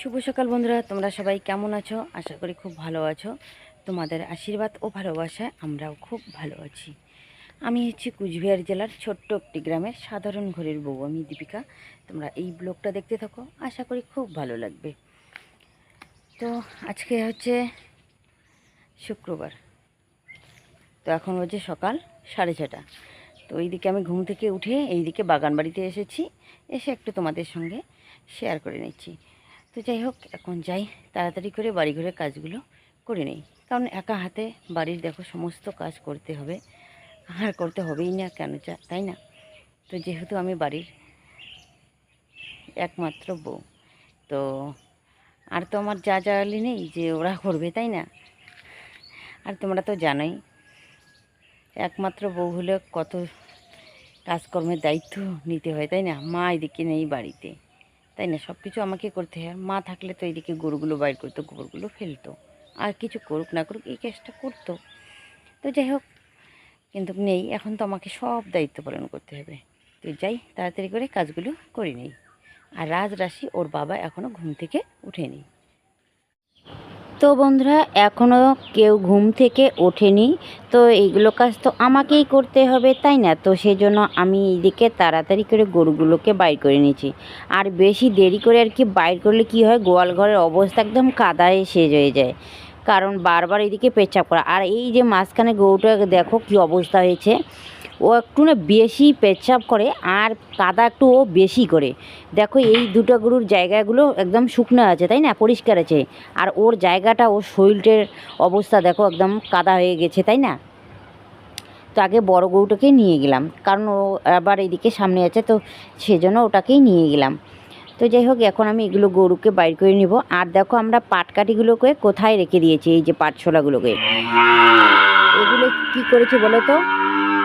শুভ সকাল বন্ধুরা, তোমরা সবাই কেমন আছো? আশা করি খুব ভালো আছো। তোমাদের আশীর্বাদ ও ভালোবাসায় আমরাও খুব ভালো আছি। আমি হচ্ছি কুচবিহার জেলার ছোট্ট একটি গ্রামের সাধারণ ঘরের বউ, আমি দীপিকা। তোমরা এই ব্লগটা দেখতে থাকো, আশা করি খুব ভালো লাগবে। তো আজকে হচ্ছে শুক্রবার। তো এখন হচ্ছে সকাল সাড়ে ছটা তো এইদিকে আমি ঘুম থেকে উঠে এইদিকে বাগান বাড়িতে এসেছি, এসে একটু তোমাদের সঙ্গে শেয়ার করে নিচ্ছি। তো যাই হোক, এখন যাই। তাড়াতাড়ি করে বাড়ি ঘরের কাজগুলো করে নেই। কারণ একা হাতে বাড়ির দেখো সমস্ত কাজ করতে হবে। আর করতে হবেই না কেন চা তাই না? তো যেহেতু আমি বাড়ির একমাত্র বউ, তো আর তো আমার যা জালি নেই যে ওরা করবে, তাই না? আর তোমরা তো জানোই, একমাত্র বউ হলে কত কাজকর্মের দায়িত্ব নিতে হয়, তাই না? মা এদিকে নেই বাড়িতে। তাই না? সব কিছু আমাকে করতে হয়। মা থাকলে তো এইদিকে গরুগুলো বাইর করতো, গোবরগুলো ফেলতো। আর কিছু করুক না করুক, এই কাজটা করতো। তো যাই হোক, কিন্তু নেই। এখন তো আমাকে সব দায়িত্ব পালন করতে হবে। তো যাই, তাড়াতাড়ি করে কাজগুলো করে নিই। আর রাজ রাশি ওর বাবা এখনও ঘুম থেকে উঠেনি। তো বন্ধুরা এখনও কেউ ঘুম থেকে ওঠেনি, তো এইগুলো কাজ তো আমাকেই করতে হবে, তাই না? তো সেই জন্য আমি এইদিকে তাড়াতাড়ি করে গরুগুলোকে বাইর করে নিয়েছি। আর বেশি দেরি করে আর কি বাইর করলে কি হয়, গোয়াল ঘরের অবস্থা একদম কাদায় শেষ হয়ে যায়। কারণ বারবার এদিকে পেচ্ছাপ করা। আর এই যে মাঝখানে গরুটা দেখো কি অবস্থা হয়েছে। ও একটু না বেশি পেচ্ছাপ করে আর কাদা একটু ও বেশি করে। দেখো এই দুটো গরুর জায়গাগুলো একদম শুকনো আছে, তাই না? পরিষ্কার আছে। আর ওর জায়গাটা, ওর শরীরের অবস্থা দেখো একদম কাদা হয়ে গেছে, তাই না? তো আগে বড় গরুটাকে নিয়ে গেলাম। কারণ ও আবার এদিকে সামনে আছে, তো সেজন্য ওটাকেই নিয়ে গেলাম। তো যাই হোক, এখন আমি এগুলো গরুকে বাইর করে নিব। আর দেখো আমরা পাটকাঠিগুলোকে কোথায় রেখে দিয়েছি, এই যে পাটছোলাগুলোকে এগুলো কি করেছি বলো তো?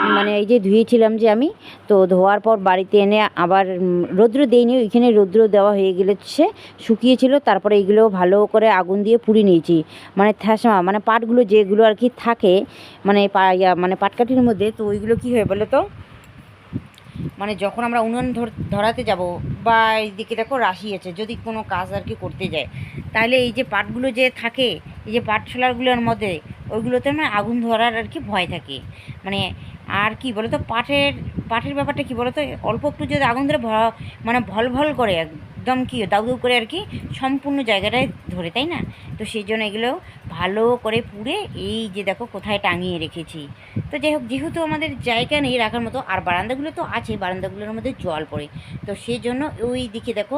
মানে এই যে ধুয়েছিলাম যে আমি, তো ধোয়ার পর বাড়িতে এনে আবার রৌদ্র দেইনি, ওইখানে রৌদ্র দেওয়া হয়ে গেছে শুকিয়েছিল, তারপরে এইগুলো ভালো করে আগুন দিয়ে পুড়ে নিয়েছি। মানে থ্যাসমা মানে পাটগুলো যেগুলো আর কি থাকে মানে মানে পাটকাঠির মধ্যে, তো ওইগুলো কি হয় বলো তো? মানে যখন আমরা উনুন ধর- ধরাতে যাব, বা এইদিকে দেখো রাশি আছে, যদি কোনো কাজ আর কি করতে যায় তাহলে এই যে পাটগুলো যে থাকে, এই যে পাট ছোলারগুলোর মধ্যে, ওইগুলোতে মানে আগুন ধরার আর কি ভয় থাকে। মানে আর কি বলো তো পাটের পাটের ব্যাপারটা কি বলো তো অল্প একটু যদি আগুন ধরে মানে ভল ভল করে একদম কি দাউ দাউ করে আর কি সম্পূর্ণ জায়গাটায় ধরে, তাই না? তো সেই জন্য এগুলো ভালো করে পুড়ে এই যে দেখো কোথায় টাঙিয়ে রেখেছি। তো যাই হোক, যেহেতু আমাদের জায়গা নেই রাখার মতো, আর বারান্দাগুলো তো আছে, বারান্দাগুলোর মধ্যে জল পড়ে। তো সেই জন্য ওই দিকে দেখো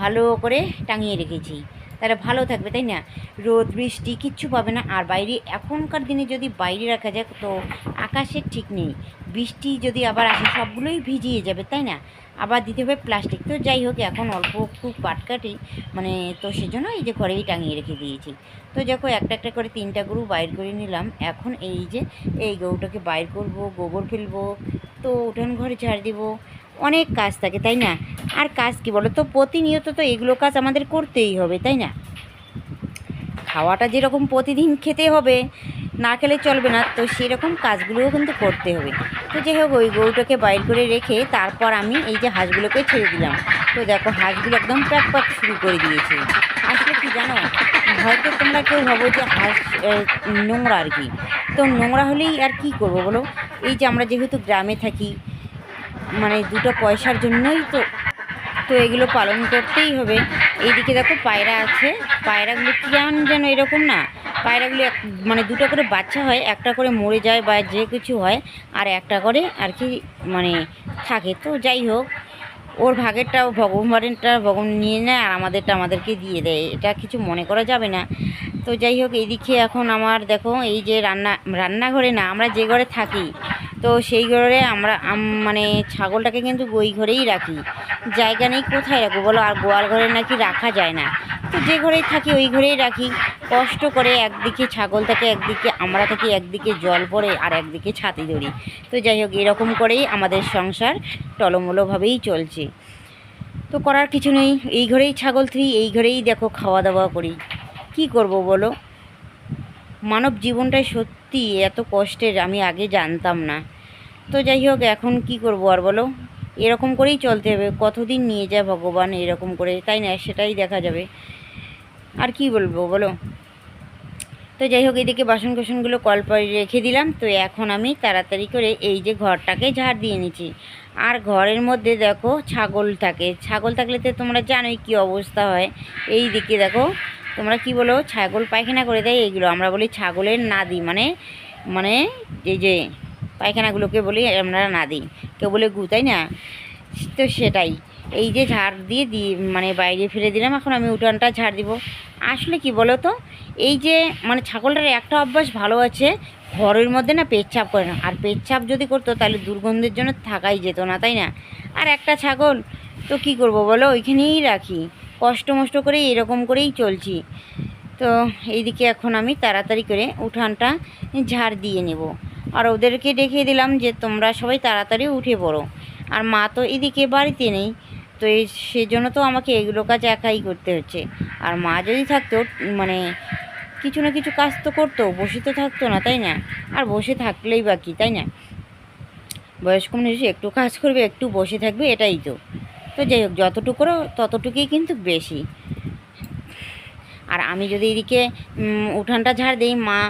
ভালো করে টাঙিয়ে রেখেছি। তাহলে ভালো থাকবে, তাই না? রোদ, বৃষ্টি কিচ্ছু পাবে না। আর বাইরে, এখনকার দিনে যদি বাইরে রাখা যায়, তো আকাশের ঠিক নেই। বৃষ্টি যদি আবার আসে, সবগুলোই ভিজিয়ে যাবে, তাই না? আবার দিতে হবে প্লাস্টিক। তো যাই হোক, এখন অল্প একটু পাটকাটি মানে তো সেজন্য এই যে ঘরেই টাঙিয়ে রেখে দিয়েছি। তো দেখো, একটা একটা করে তিনটা গরু বাইর করে নিলাম। এখন এই যে, এই গরুটাকে বাইর করব, গোবর ফেলব, তো উঠান ঘরে ঝাড় দিব। অনেক কাজ থাকে, তাই না? আর কাজ কি বলো তো প্রতিনিয়ত তো এগুলো কাজ আমাদের করতেই হবে, তাই না? খাওয়াটা যেরকম প্রতিদিন খেতে হবে, না খেলে চলবে না, তো সেরকম কাজগুলোও কিন্তু করতে হবে। তো যাই হোক, ওই গরুটাকে বাইর করে রেখে তারপর আমি এই যে হাঁসগুলোকে ছেড়ে দিলাম। তো দেখো, হাঁসগুলো একদম প্যাক প্যাক শুরু করে দিয়েছে। আসলে কি জানো? হয়তো তোমরা কেউ ভাবো যে হাঁস নোংরা আর কি। তো নোংরা হলেই আর কি করব বলো? এই যে আমরা যেহেতু গ্রামে থাকি মানে দুটো পয়সার জন্যই তো তো এগুলো পালন করতেই হবে। এইদিকে দেখো পায়রা আছে। পায়রাগুলো কেমন যেন এরকম না, পায়রাগুলো এক মানে দুটো করে বাচ্চা হয়, একটা করে মরে যায় বা যে কিছু হয়, আর একটা করে আর কি মানে থাকে। তো যাই হোক ওর ভাগেরটা ভগবানটা ভগবান নিয়ে নেয় আর আমাদেরটা আমাদেরকে দিয়ে দেয়। এটা কিছু মনে করা যাবে না। তো যাই হোক, এইদিকে এখন আমার দেখো, এই যে রান্না, রান্নাঘরে না, আমরা যে ঘরে থাকি, তো সেই ঘরে আমরা মানে ছাগলটাকে কিন্তু ওই ঘরেই রাখি। জায়গা নেই, কোথায় রাখব বলো? আর গোয়াল ঘরে নাকি রাখা যায় না। যে ঘরেই থাকি, ওই ঘরেই রাখি। কষ্ট করে একদিকে ছাগল থাকে, একদিকে আমরা থাকি, একদিকে জল পড়ে আর একদিকে ছাতি ধরি। তো যাই হোক, এরকম করেই আমাদের সংসার টলমলোভাবেই চলছে। তো করার কিছু নেই, এই ঘরেই ছাগল থুই এই ঘরেই দেখো খাওয়া দাওয়া করি। কি করব বলো? মানব জীবনটাই সত্যি এত কষ্টের, আমি আগে জানতাম না। তো যাই হোক, এখন কি করব আর বলো? এরকম করেই চলতে হবে। কতদিন নিয়ে যায় ভগবান এরকম করে? তাই না? সেটাই দেখা যাবে। আর কি বলব, বলো? তো যাই হোক, এদিকে বাসন কোসনগুলো কল পরে রেখে দিলাম। তো এখন আমি তাড়াতাড়ি করে এই যে ঘরটাকে ঝাড় দিয়ে নিচ্ছি। আর ঘরের মধ্যে দেখো ছাগল থাকে। ছাগল থাকলে তো তোমরা জানোই কী অবস্থা হয়। এই দিকে দেখো, তোমরা কি বলো, ছাগল পায়খানা করে দেয় এইগুলো আমরা বলি ছাগলের নাদি মানে মানে এই যে পায়খানাগুলোকে বলি আমরা নাদি। কেউ বলে গু, তাই না? তো সেটাই। এই যে ঝাড় দিয়ে দিয়ে মানে বাইরে ফেলে দিলাম, এখন আমি উঠানটা ঝাড় দিব। আসলে কি বলো তো এই যে মানে ছাগলটার একটা অভ্যাস ভালো আছে, ঘরের মধ্যে না পেচ্ছাপ করে না। আর পেচ্ছাপ যদি করতো, তাহলে দুর্গন্ধের জন্য থাকাই যেত না, তাই না? আর একটা ছাগল, তো কি করব বলো? ওইখানেই রাখি। কষ্ট মষ্ট করে এরকম করেই চলছি। তো এইদিকে এখন আমি তাড়াতাড়ি করে উঠানটা ঝাড় দিয়ে নেব। আর ওদেরকে দেখিয়ে দিলাম যে তোমরা সবাই তাড়াতাড়ি উঠে পড়ো। আর মা তো এদিকে বাড়িতে নেই। তো এই সেজন্য তো আমাকে এগুলো কাজ একাই করতে হচ্ছে। আর মা যদি থাকতো মানে কিছু না কিছু কাজ তো করতো, বসে তো থাকতো না, তাই না? আর বসে থাকলেই বা কি, তাই না? বয়স্ক মানুষ একটু কাজ করবে, একটু বসে থাকবে, এটাই তো। তো যাই হোক, যতটুকু ততটুকুই কিন্তু বেশি। আর আমি যদি এদিকে উঠানটা ঝাড় দিই, মা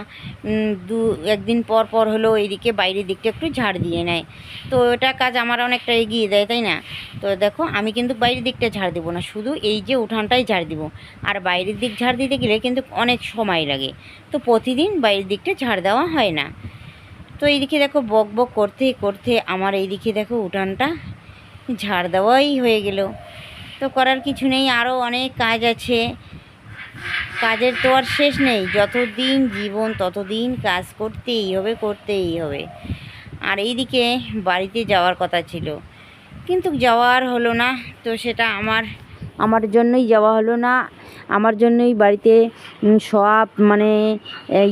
দু, একদিন পর পর হলো এইদিকে বাইরের দিকটা একটু ঝাড় দিয়ে নেয়। তো এটা কাজ আমার অনেকটা এগিয়ে দেয়, তাই না? তো দেখো, আমি কিন্তু বাইরের দিকটা ঝাড় দেবো না, শুধু এই যে উঠানটাই ঝাড় দিব। আর বাইরের দিক ঝাড় দিতে গেলে কিন্তু অনেক সময় লাগে। তো প্রতিদিন বাইরের দিকটা ঝাড় দেওয়া হয় না। তো এইদিকে দেখো, বক বক করতে করতে আমার এইদিকে দেখো উঠানটা ঝাড় দেওয়াই হয়ে গেল। তো করার কিছু নেই আরও অনেক কাজ আছে। কাজের তো আর শেষ নেই। যতদিন জীবন, ততদিন কাজ করতেই হবে করতেই হবে। আর এইদিকে বাড়িতে যাওয়ার কথা ছিল। কিন্তু যাওয়ার হলো না। তো সেটা আমার আমার জন্যই যাওয়া হলো না। আমার জন্যই বাড়িতে সব মানে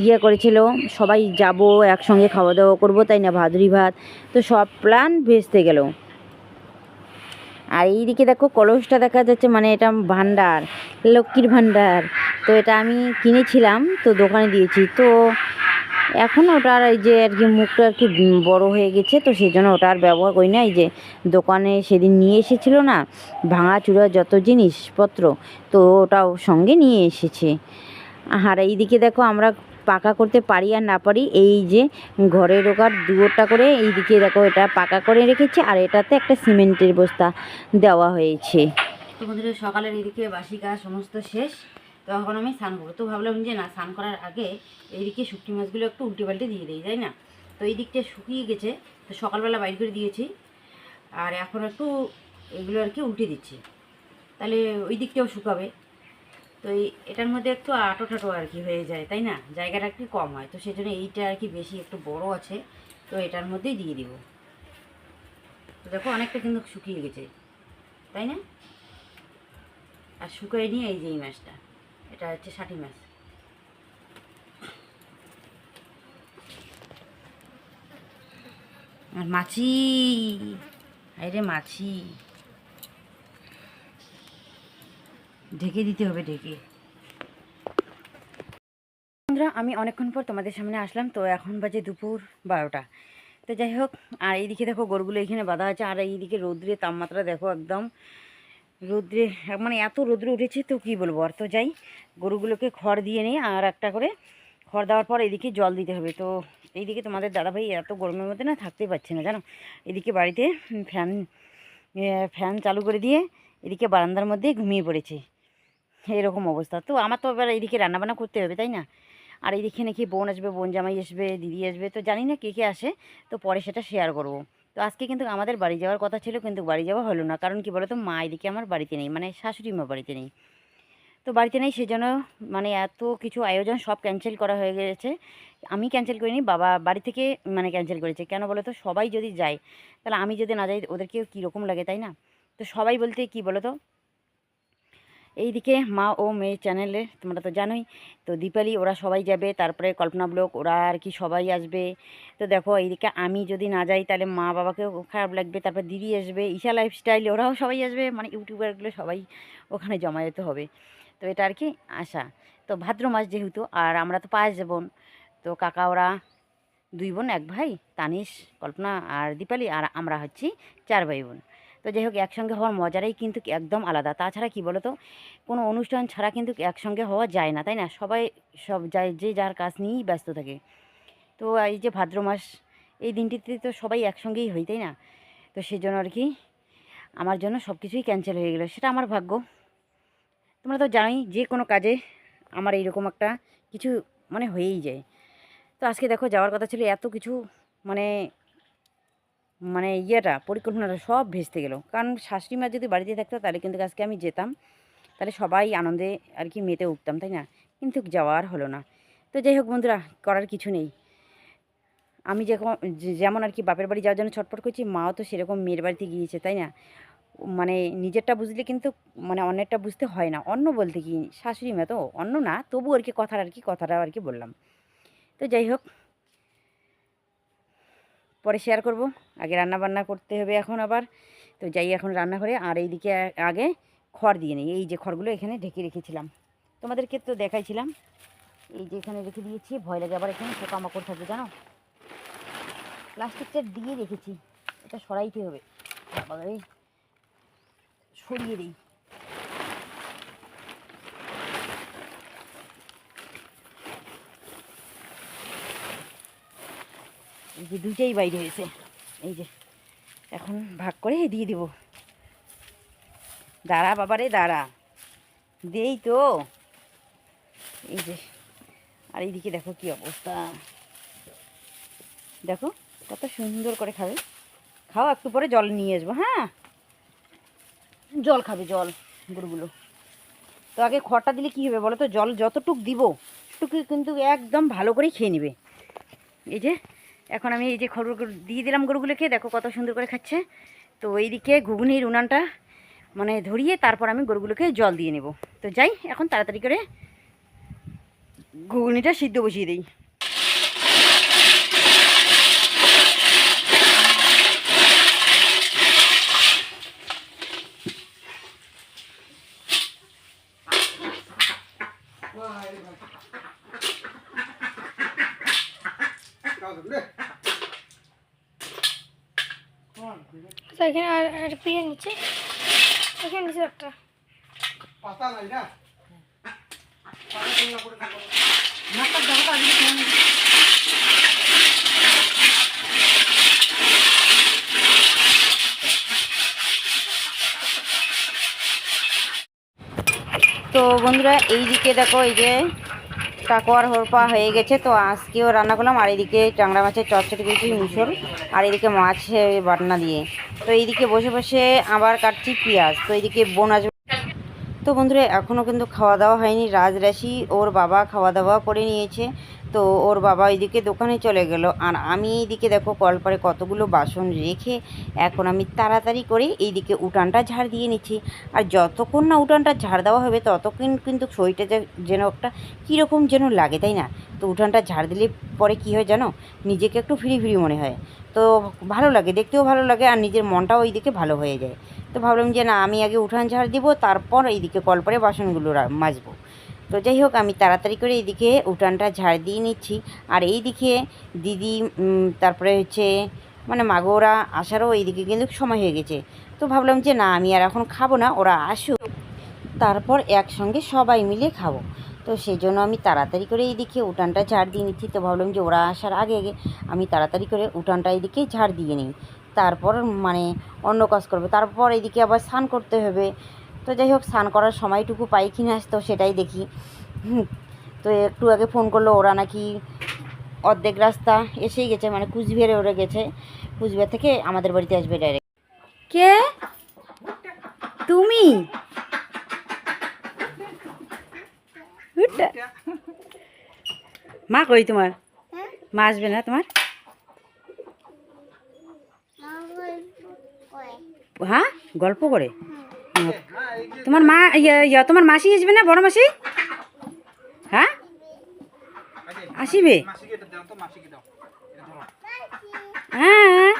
ইয়ে করেছিল। সবাই যাব, একসঙ্গে খাওয়া দাওয়া করব, তাই না? ভাদুরি ভাত। তো সব প্ল্যান ভেস্তে গেল। আর এইদিকে দেখো কলসটা দেখা যাচ্ছে মানে এটা ভান্ডার, লক্ষ্মীর ভান্ডার। তো এটা আমি কিনেছিলাম, তো দোকানে দিয়েছি। তো এখন ওটার এই যে আর কি মুখটা আর কি বড়ো হয়ে গেছে, তো সেই জন্য ওটা আর ব্যবহার করি না। এই যে দোকানে সেদিন নিয়ে এসেছিল না ভাঙা চূড়া যত জিনিসপত্র, তো ওটাও সঙ্গে নিয়ে এসেছে। আর এইদিকে দেখো আমরা পাকা করতে পারি আর না পারি, এই যে ঘরে ঢোকার দুয়োটা করে এইদিকে দেখো এটা পাকা করে রেখেছে, আর এটাতে একটা সিমেন্টের বস্তা দেওয়া হয়েছে। তো তোমাদের সকালের এইদিকে বাসি কাজ সমস্ত শেষ, তো এখন আমি স্নান করব। তো ভাবলাম যে না, স্নান করার আগে এইদিকে শুকনো মাছগুলো একটু উল্টে পাল্টে দিয়ে দিই, তাই না? তো এই দিকটা শুকিয়ে গেছে, তো সকালবেলা বাইর করে দিয়েছি, আর এখন একটু এগুলো আর কি উল্টে দিচ্ছি। তাহলে ওই দিকটাও শুকাবে। তো এই, এটার মধ্যে একটু আটো টাটো আর কি হয়ে যায়, তাই না? জায়গাটা একটু কম হয়, তো সেই জন্য এইটা আর কি বেশি একটু বড় আছে, তো এটার মধ্যেই দিয়ে দিব। তো দেখো অনেকটা কিন্তু শুকিয়ে গেছে, তাই না? আর শুকাই নিয়ে এই যে এই মাছটা, এটা হচ্ছে ষাটি মাছ। আর মাছি, আরে মাছি। ঢেকে দিতে হবে, ঢেকে। বন্ধুরা, আমি অনেকক্ষণ পর তোমাদের সামনে আসলাম, তো এখন বাজে দুপুর বারোটা। তো যাই হোক, আর এইদিকে দেখো গরুগুলো এখানে বাঁধা আছে, আর এইদিকে রৌদ্রের তাপমাত্রা দেখো একদম রৌদ্রে মানে এত রৌদ্র উঠেছে তো কি বলব? আর তো যাই, গরুগুলোকে খড় দিয়ে নিই আর একটা করে খড় দেওয়ার পর এদিকে জল দিতে হবে। তো এইদিকে তোমাদের দাদাভাই এত গরমের মধ্যে না থাকতেই পারছে না, জানো? এদিকে বাড়িতে ফ্যান ফ্যান চালু করে দিয়ে এদিকে বারান্দার মধ্যে ঘুমিয়ে পড়েছে। এরকম অবস্থা। তো আমার তো এবার এইদিকে রান্নাবান্না করতে হবে, তাই না? আর এইদিকে নাকি বোন আসবে, বোন জামাই আসবে, দিদি আসবে, তো জানি না কে কে আসে, তো পরে সেটা শেয়ার করব। তো আজকে কিন্তু আমাদের বাড়ি যাওয়ার কথা ছিল, কিন্তু বাড়ি যাওয়া হলো না। কারণ কি বলো তো মা এদিকে আমার বাড়িতে নেই মানে শাশুড়ি মা বাড়িতে নেই। তো বাড়িতে নেই সেজন্য মানে এত কিছু আয়োজন সব ক্যান্সেল করা হয়ে গেছে। আমি ক্যান্সেল করিনি, বাবা বাড়ি থেকে মানে ক্যান্সেল করেছে। কেন বলো তো সবাই যদি যায়, তাহলে আমি যদি না যাই ওদেরকে কীরকম লাগে, তাই না? তো সবাই বলতে কি বলো তো এইদিকে মা ও মেয়ে চ্যানেলে তোমরা তো জানোই, তো দীপালি ওরা সবাই যাবে, তারপরে কল্পনা ব্লক ওরা আর কি সবাই আসবে। তো দেখো, এইদিকে আমি যদি না যাই, তাহলে মা বাবাকেও খারাপ লাগবে, তারপর দিদি আসবে, ঈশা লাইফস্টাইল ওরাও সবাই আসবে মানে ইউটিউবারগুলো সবাই ওখানে জমা যেতে হবে। তো এটা আর কি আশা। তো ভাদ্র মাস যেহেতু, আর আমরা তো পাঁচ বোন, তো কাকা ওরা দুই বোন, এক ভাই, তানিশ, কল্পনা আর দীপালি, আর আমরা হচ্ছি চার ভাই বোন। তো যাই হোক, একসঙ্গে হওয়ার মজারাই কিন্তু একদম আলাদা। তাছাড়া কি বলো তো কোনো অনুষ্ঠান ছাড়া কিন্তু একসঙ্গে হওয়া যায় না, তাই না? সবাই সব যায়, যে যার কাজ নিয়েই ব্যস্ত থাকে। তো এই যে ভাদ্র মাস, এই দিনটিতে তো সবাই একসঙ্গেই হই, তাই না? তো সেই জন্য আর কি আমার জন্য সব কিছুই ক্যান্সেল হয়ে গেলো। সেটা আমার ভাগ্য। তোমরা তো জানোই, যে কোনো কাজে আমার এইরকম একটা কিছু মানে হয়েই যায়। তো আজকে দেখো, যাওয়ার কথা ছিল এত কিছু মানে মানে ইয়েটা, পরিকল্পনাটা সব ভেস্তে গেল। কারণ শাশুড়ি মা যদি বাড়িতে থাকতো, তাহলে কিন্তু আজকে আমি যেতাম। তাহলে সবাই আনন্দে আর কি মেতে উঠতাম, তাই না? কিন্তু যাওয়ার হলো না। তো যাই হোক বন্ধুরা, করার কিছু নেই। আমি যেরকম যেমন আর কি বাপের বাড়ি যাওয়ার জন্য ছটফট করছি, মাও তো সেরকম মেয়ের বাড়িতে গিয়েছে, তাই না? মানে নিজেরটা বুঝলে কিন্তু মানে অন্যেরটা বুঝতে হয় না। অন্য বলতে কি শাশুড়ি মা তো অন্য না, তবু আর কি কথাটা আর কি কথাটা আর কি বললাম। তো যাই হোক পরে শেয়ার করব। আগে রান্না বান্না করতে হবে এখন আবার। তো যাই এখন রান্নাঘরে, আর এইদিকে আগে খড় দিয়ে নিই। এই যে খড়গুলো এখানে ঢেকে রেখেছিলাম। তোমাদেরকে তো দেখাইছিলাম। এই যে এখানে রেখে দিয়েছি। ভয় লাগে আবার এখানে পোকামাকড় থাকে জানো? প্লাস্টিকটা দিয়ে রেখেছি। এটা সরাইতে হবে। সরিয়ে দিই। এই যে দুইটাই বাইরে হয়েছে। এই যে, এখন ভাগ করে দিয়ে দিব। দাঁড়া বাবারে, দাঁড়া। দেই তো। এই যে, আর এইদিকে দেখো কি অবস্থা। দেখো, কত সুন্দর করে খাবে। খাও, একটু পরে জল নিয়ে আসব হ্যাঁ? জল খাবে, জল গরুগুলো তো আগে খড়টা দিলে কী হবে বলো তো? জল যতটুক দিব টুকু কিন্তু একদম ভালো করেই খেয়ে নেবে। এই যে এখন আমি এই যে খড় দিয়ে দিলাম গরুগুলোকে, দেখো কত সুন্দর করে খাচ্ছে। তো এইদিকে ঘুগনির উনানটা মানে ধরিয়ে তারপর আমি গরুগুলোকে জল দিয়ে নেব। তো যাই, এখন তাড়াতাড়ি করে ঘুগনিটা সিদ্ধ বসিয়ে দিই তো এখানে আর আর পিয়ে নিচে। এখানে নিচে একটা। পাতা নাই না? তো বন্ধুরা এইদিকে দেখো এই যে টাকোয়ার হরপা হয়ে গেছে তো আজকেও রান্না করলাম। আর এইদিকে টাংরা মাছের চচ্চড়ি দিয়েছি মুসুর আর এদিকে মাছ বাটনা দিয়ে। তো এইদিকে বসে বসে আবার কাটছি পেঁয়াজ। তো এইদিকে বোন তো বন্ধুরা এখনও কিন্তু খাওয়া দাওয়া হয়নি। রাজরাশি ওর বাবা খাওয়া দাওয়া করে নিয়েছে। তো ওর বাবা এইদিকে দোকানে চলে গেল। আর আমি এইদিকে দেখো কলপারে কতগুলো বাসন রেখে এখন আমি তাড়াতাড়ি করে এইদিকে উঠানটা ঝাড় দিয়ে নিচ্ছি। আর যতক্ষণ না উঠানটা ঝাড় দেওয়া হবে, ততক্ষণ কিন্তু শরীরটা যেন একটা কীরকম যেন লাগে, তাই না? তো উঠানটা ঝাড় দিলে পরে কী হয় জানো? নিজেকে একটু ফ্রি ফ্রি মনে হয়। তো ভালো লাগে, দেখতেও ভালো লাগে, আর নিজের মনটাও এইদিকে ভালো হয়ে যায়। তো ভাবলাম যে না, আমি আগে উঠান ঝাড় দিব, তারপর এইদিকে কলপারে বাসনগুলো মাজবো। তো যাই হোক, আমি তাড়াতাড়ি করে এইদিকে উঠানটা ঝাড় দিয়ে নিচ্ছি। আর এইদিকে দিদি তারপরে হচ্ছে মানে মাগোরা আসারও এইদিকে কিন্তু সময় হয়ে গেছে। তো ভাবলাম যে না, আমি আর এখন খাব না, ওরা আসুক। তারপর একসঙ্গে সবাই মিলে খাব। তো সেই জন্য আমি তাড়াতাড়ি করে এইদিকে উঠানটা ঝাড় দিয়ে নিচ্ছি। তো ভাবলাম যে ওরা আসার আগে আগে আমি তাড়াতাড়ি করে উঠানটা এইদিকে ঝাড় দিয়ে নিই। তারপর মানে অন্য কাজ করবে। তারপর এদিকে আবার স্নান করতে হবে। তো যাই হোক, স্নান করার সময়টুকু পাই কি না তো সেটাই দেখি। তো একটু আগে ফোন করল, ওরা নাকি অর্ধেক রাস্তা এসেই গেছে মানে কুচবিহারে ওরা গেছে। কুচবিহার থেকে আমাদের বাড়িতে আসবে ডাইরেক্ট কে? তুমি? মা কই তোমার? মা আসবে না তোমার? হ্যাঁ? গল্প করে। তোমার মা, ইয়া ইয়া, তোমার মাসি আসবে না, বড় মাসি? হ্যাঁ? আসিবে? হ্যাঁ।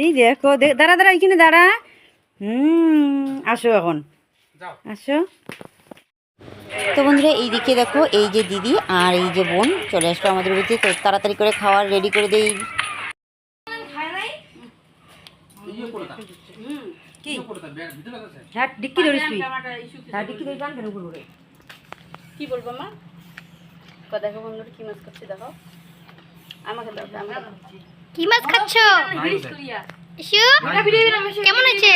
এই দেখো দাঁড়া দাঁড়া এখানে দাঁড়া। হুম, আসো এখন। আসো। তো বন্ধুরা, এইদিকে দেখো, এই যে দিদি আর এই যে বোন চলে আসলো আমাদের বাড়িতে। তো তাড়াতাড়ি করে খাওয়ার রেডি করে দেই। কি? করতে ব্যাগ ভিতরে আছে হ্যাঁ ডিক্কি ধরিস তুই হ্যাঁ ডিক্কি কি বলব মা? কো দেখো বন্ধুরা কি মাছ করছি দেখো। আমাকে দাও আমাকে কি মাছ খাচ্ছ? ইসু কেমন আছে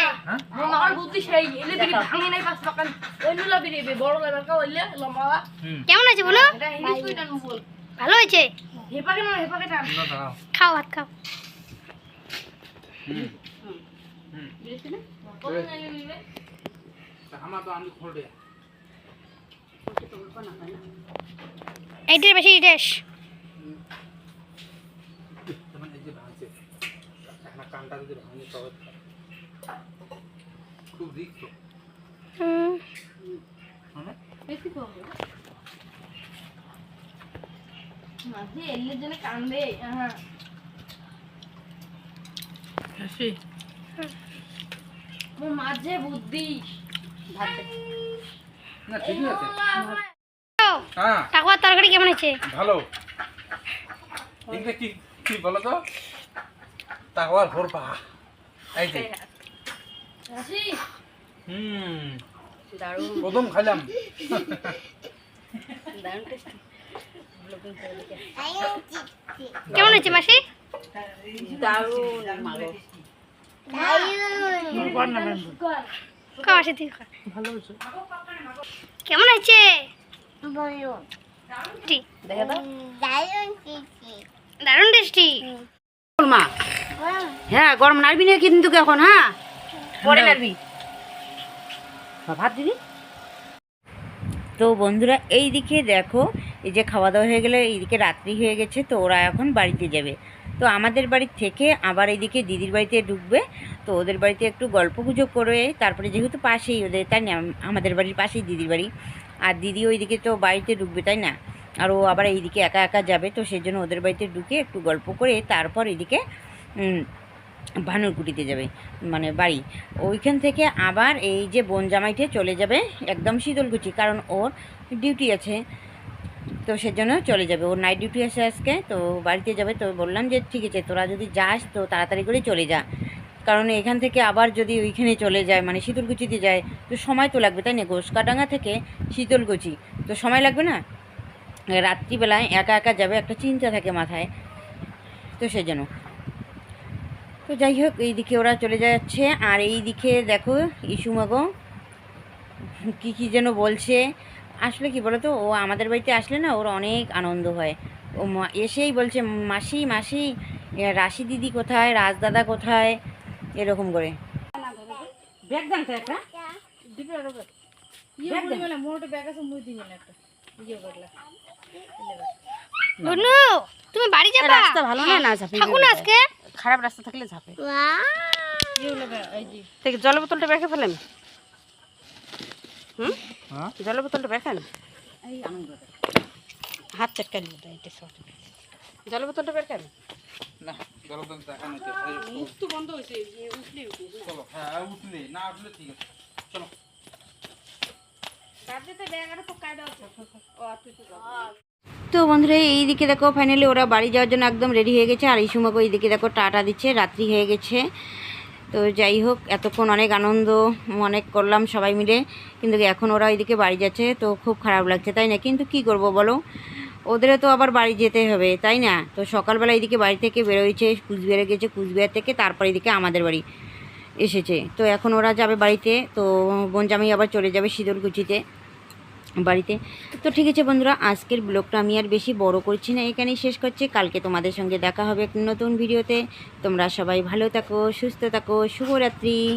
লম্বা কেমন আছে বলো? ভালো দাঁড়াও খাও ভাত খাও। এইটার বেশি ভাঙে তবে খুব রিস্ক তো বেশি খাব মাঝে এলে জন্য কানবে হ্যাঁ। মাঝে বুদ্ধি। না ঠিকই আছে। হ্যাঁ। তরকারি কেমন আছে ভালো। কি কি বলো তো? তাওয়ার ভরপা এই যে। হুম। দারুণ প্রথম খাইলাম। দারুণ টেস্টি কেমন আছে মাসি? দারুণ মাগো কেমন আছে? দারুণ টেস্টি। মা। হ্যাঁ গরম নাড়বি না কিন্তু এখন হ্যাঁ? পরে নাড়বি ভাত দিদি তো বন্ধুরা এই দিকে দেখো এই যে খাওয়া দাওয়া হয়ে গেলে এইদিকে রাত্রি হয়ে গেছে তো ওরা এখন বাড়িতে যাবে। তো আমাদের বাড়ির থেকে আবার এইদিকে দিদির বাড়িতে ঢুকবে। তো ওদের বাড়িতে একটু গল্প গুজব করে, তারপরে যেহেতু পাশেই ওদের, তাই না? আমাদের বাড়ির পাশেই দিদির বাড়ি। আর দিদি ওইদিকে তো বাড়িতে ঢুকবে, তাই না? আর ও আবার এইদিকে একা একা যাবে, তো সেই জন্য ওদের বাড়িতে ঢুকে একটু গল্প করে তারপর এদিকে ভানুরকুটিতে যাবে মানে বাড়ি। ওইখান থেকে আবার এই যে বন জামাইটে চলে যাবে একদম শীতলকুচি, কারণ ওর ডিউটি আছে। তো সেজন্য চলে যাবে। ওর নাইট ডিউটি আছে আজকে, তো বাড়িতে যাবে। তো বললাম যে, ঠিক আছে, তোরা যদি যাস, তো তাড়াতাড়ি করে চলে যা। কারণ এখান থেকে আবার যদি ওইখানে চলে যায় মানে শীতলকুচিতে যায়, তো সময় তো লাগবে, তাই না? ঘোষকাডাঙ্গা থেকে শীতলকুচি। তো সময় লাগবে না? রাত্রিবেলায় একা একা যাবে, একটা চিন্তা থাকে মাথায়। তো সেজন্য। তো যাই হোক এইদিকে ওরা চলে যাচ্ছে। আর এই দিকে দেখো ইসুমাগো কী কী যেন বলছে। আসলে কি বলতো? ও আমাদের বাড়িতে আসলে না ওর অনেক আনন্দ হয়। ও মা- এসেই বলছে মাসি মাসি রাশি দিদি কোথায়? রাজদাদা কোথায়? এরকম করে। ব্যাগ দাম তো একটা। ব্যাগ। দাম। বনু তুমি বাড়ি যাবা? রাস্তা ভালো না না ঝাঁপিয়ে আজকে। খারাপ রাস্তা থাকলে ঝাঁপে। থেকে জলের বোতলটা বেঁকে ফেলেন? হুম? হ্যাঁ? জলের বোতলটা হাত এটা? জলের বোতলটা না দেখানো মুখ তো বন্ধ হয়েছে উঠলে চলো হ্যাঁ উঠলে না উঠলে ঠিক আছে। চলো। তো বন্ধুরা এইদিকে দেখো ফাইনালি ওরা বাড়ি যাওয়ার জন্য একদম রেডি হয়ে গেছে। আর এই সময় এইদিকে দেখো টাটা দিচ্ছে রাত্রি হয়ে গেছে। তো যাই হোক, এতক্ষণ অনেক আনন্দ অনেক করলাম সবাই মিলে। কিন্তু এখন ওরা ওইদিকে বাড়ি যাচ্ছে, তো খুব খারাপ লাগছে, তাই না? কিন্তু কি করব বলো? ওদেরও তো আবার বাড়ি যেতে হবে, তাই না? তো সকালবেলা এইদিকে বাড়ি থেকে বেরোয়েছে, কুচবিহারে গেছে, কুচবিহার থেকে তারপর এদিকে আমাদের বাড়ি এসেছে। তো এখন ওরা যাবে বাড়িতে, তো বনজামাই আবার চলে যাবে শীতলকুচিতে। বাড়িতে। তো ঠিক আছে বন্ধুরা, আজকের ব্লগটা আমি আর বেশি বড় করছি না, এখানেই শেষ করছি। কালকে তোমাদের সঙ্গে দেখা হবে নতুন ভিডিওতে। তোমরা সবাই ভালো থাকো, সুস্থ থাকো, শুভরাত্রি।